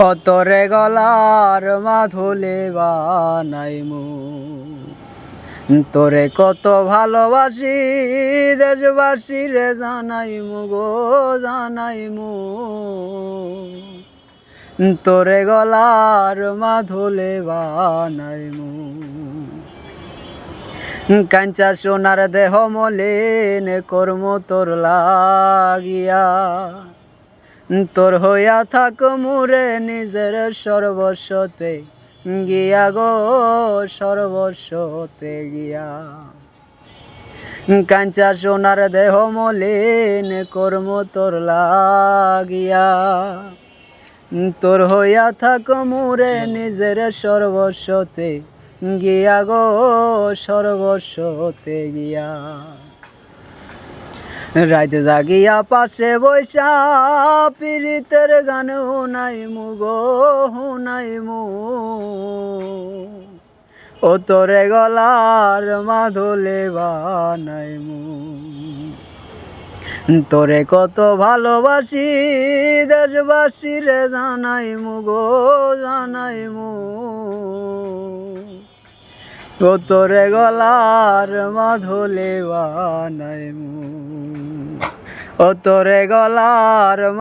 অতরে গলার মাধুলে বানাইমু তোরে কত ভালোবাসি দেশবাসী রে জানাইমু গো জানাইমু তোরে গলার মাধুলে বানাইমু কাঞ্চা সোনার দেহ মলিন, কর্ম তোর লাগিয়া। তোর হইয়া থাক মুরে নিজের সর্বস্বতে, গিয়া গো সর্বস্বতে গিয়া। কাঞ্চা সোনার দেহ মলিন কর্ম তোর লাগিয়া। তোর হইয়া থাক মুরে নিজের সর্বস্বতে, গিয়া গো সর্বস্বতে গিয়া। রাইতে জাগিয়া পাশে বৈশা, পীড়িতের গান হুনাই মু গো হুনাই মু ও তোরে গলার মাধুলে বানাই মু তোরে কত ভালোবাসি দেশবাসী রে জানাই মু গো জানাই মু ও তোরে গলার মাধুলে বানাইমু। ও তোরে গলার